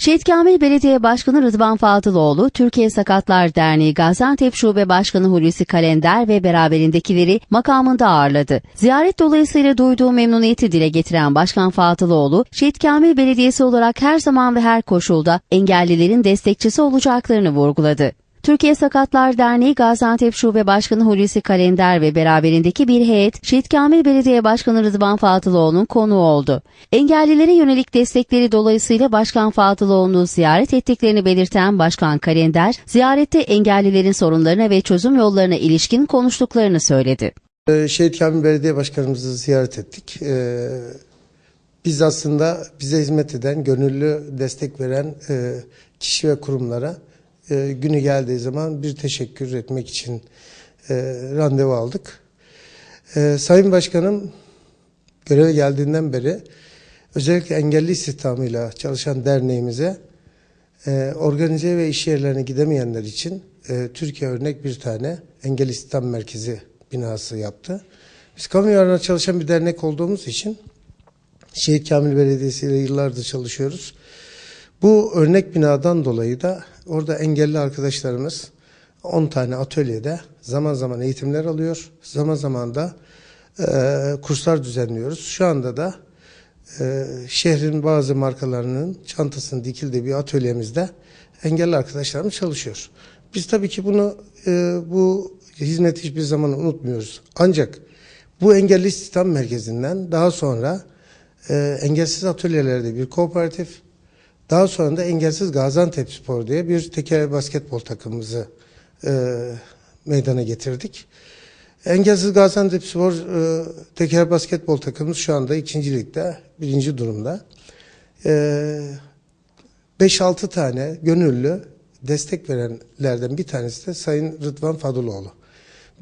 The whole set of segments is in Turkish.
Şehit Kamil Belediye Başkanı Rıdvan Fatıloğlu, Türkiye Sakatlar Derneği Gaziantep Şube Başkanı Hulusi Kalender ve beraberindekileri makamında ağırladı. Ziyaret dolayısıyla duyduğu memnuniyeti dile getiren Başkan Fatıloğlu, Şehit Kamil Belediyesi olarak her zaman ve her koşulda engellilerin destekçisi olacaklarını vurguladı. Türkiye Sakatlar Derneği Gaziantep Şube Başkanı Hulusi Kalender ve beraberindeki bir heyet, Şehit Kamil Belediye Başkanı Rıdvan Fatıloğlu'nun konuğu oldu. Engellilere yönelik destekleri dolayısıyla Başkan Fatıloğlu'nu ziyaret ettiklerini belirten Başkan Kalender, ziyarette engellilerin sorunlarına ve çözüm yollarına ilişkin konuştuklarını söyledi. Ee, Şehit Kamil Belediye Başkanımızı ziyaret ettik. Ee, Biz aslında bize hizmet eden, gönüllü destek veren e, kişi ve kurumlara e, günü geldiği zaman bir teşekkür etmek için e, randevu aldık. E, Sayın Başkanım göreve geldiğinden beri özellikle engelli istihdamıyla çalışan derneğimize e, organize ve iş yerlerine gidemeyenler için e, Türkiye örnek bir tane engel istihdam merkezi binası yaptı. Biz kamu yararına çalışan bir dernek olduğumuz için Şehit Kamil Belediyesi ile yıllardır çalışıyoruz. Bu örnek binadan dolayı da orada engelli arkadaşlarımız 10 tane atölyede zaman zaman eğitimler alıyor. Zaman zaman da e, kurslar düzenliyoruz. Şu anda da e, şehrin bazı markalarının çantasının dikildiği bir atölyemizde engelli arkadaşlarımız çalışıyor. Biz tabii ki bunu e, bu hizmeti hiçbir zaman unutmuyoruz. Ancak bu engelli istihdam merkezinden daha sonra e, engelsiz atölyelerde bir kooperatif, daha sonra da Engelsiz Gaziantep Spor diye bir teker basketbol takımımızı e, meydana getirdik. Engelsiz Gaziantep Spor e, teker basketbol takımımız şu anda ikinci ligde, birinci durumda. E, 5-6 tane gönüllü destek verenlerden bir tanesi de Sayın Rıdvan Faduloğlu.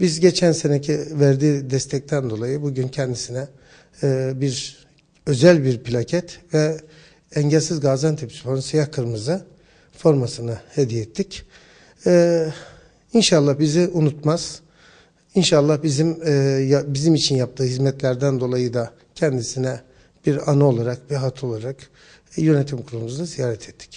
Biz geçen seneki verdiği destekten dolayı bugün kendisine e, bir özel bir plaket ve Engelsiz Gaziantep Spor'un siyah kırmızı formasını hediye ettik. Ee, inşallah bizi unutmaz. İnşallah bizim e, bizim için yaptığı hizmetlerden dolayı da kendisine bir anı olarak, bir hat olarak yönetim kurulumuzu ziyaret ettik.